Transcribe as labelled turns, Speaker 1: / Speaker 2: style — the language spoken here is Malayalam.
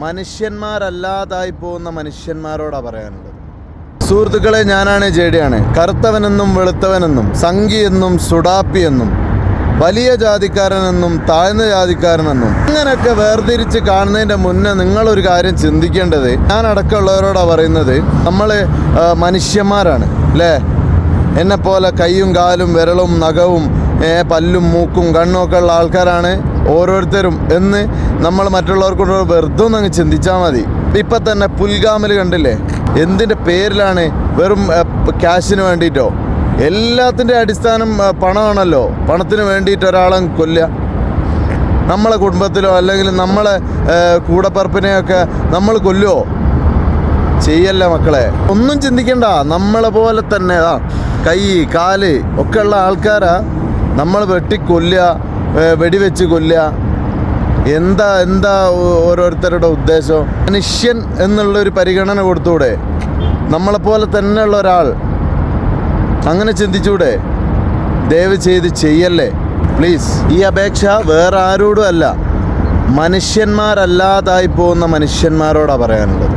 Speaker 1: മനുഷ്യന്മാരല്ലാതായി പോകുന്ന മനുഷ്യന്മാരോടാണ് പറയാനുള്ളത്. സുഹൃത്തുക്കളെ ഞാനാണ് ജേഡിയാണ് കറുത്തവനെന്നും വെളുത്തവനെന്നും സംഗിയെന്നും എന്നും സുഡാപ്പി എന്നും വലിയ ജാതിക്കാരനെന്നും താഴ്ന്ന ജാതിക്കാരനെന്നും ഇങ്ങനെയൊക്കെ വേർതിരിച്ച് കാണുന്നതിന്റെ മുന്നേ നിങ്ങളൊരു കാര്യം ചിന്തിക്കേണ്ടത് ഞാൻ അടക്കമുള്ളവരോടാ പറയുന്നത് നമ്മൾ മനുഷ്യന്മാരാണ് അല്ലേ? എന്നെപ്പോലെ പോലെ കൈയും കാലും വിരളും നഖവും പല്ലും മൂക്കും കണ്ണും ഒക്കെ ഉള്ള ആൾക്കാരാണ് ഓരോരുത്തരും എന്ന് നമ്മൾ മറ്റുള്ളവർക്കൊണ്ട് വെറുതെ ഒന്ന് അങ്ങ് ചിന്തിച്ചാൽ മതി. ഇപ്പം തന്നെ പുൽഗാമൽ കണ്ടില്ലേ? എന്തിന്റെ പേരിലാണ് വെറും ക്യാഷിന് വേണ്ടിയിട്ടോ? എല്ലാത്തിന്റെ അടിസ്ഥാനം പണമാണല്ലോ. പണത്തിന് വേണ്ടിയിട്ട് ഒരാളെ കൊല്ലുക. നമ്മളെ കുടുംബത്തിലോ അല്ലെങ്കിൽ നമ്മളെ കൂടപ്പറപ്പിനെയൊക്കെ നമ്മൾ കൊല്ലുമോ ചെയ്യല്ല മക്കളെ? ഒന്നും ചിന്തിക്കണ്ട. നമ്മളെ പോലെ തന്നെ കൈ കാൽ ഒക്കെ ഉള്ള ആൾക്കാരാ നമ്മൾ വെട്ടി കൊല്ലുക ഏ, വെടിവെച്ച് കൊല്ല എന്താ എന്താ ഓരോരുത്തരുടെ ഉദ്ദേശം? മനുഷ്യൻ എന്നുള്ള ഒരു പരിഗണന കൊടുത്തൂടെ? നമ്മളെപ്പോലെ തന്നെയുള്ള ഒരാൾ അങ്ങനെ ചിന്തിച്ചൂടെ? ദയവ് ചെയ്ത് ചെയ്യല്ലേ? പ്ലീസ് ഈ അപേക്ഷ വേറെ ആരോടും അല്ല. മനുഷ്യന്മാരല്ലാതായി പോകുന്ന മനുഷ്യന്മാരോടാണ് പറയാനുള്ളത്.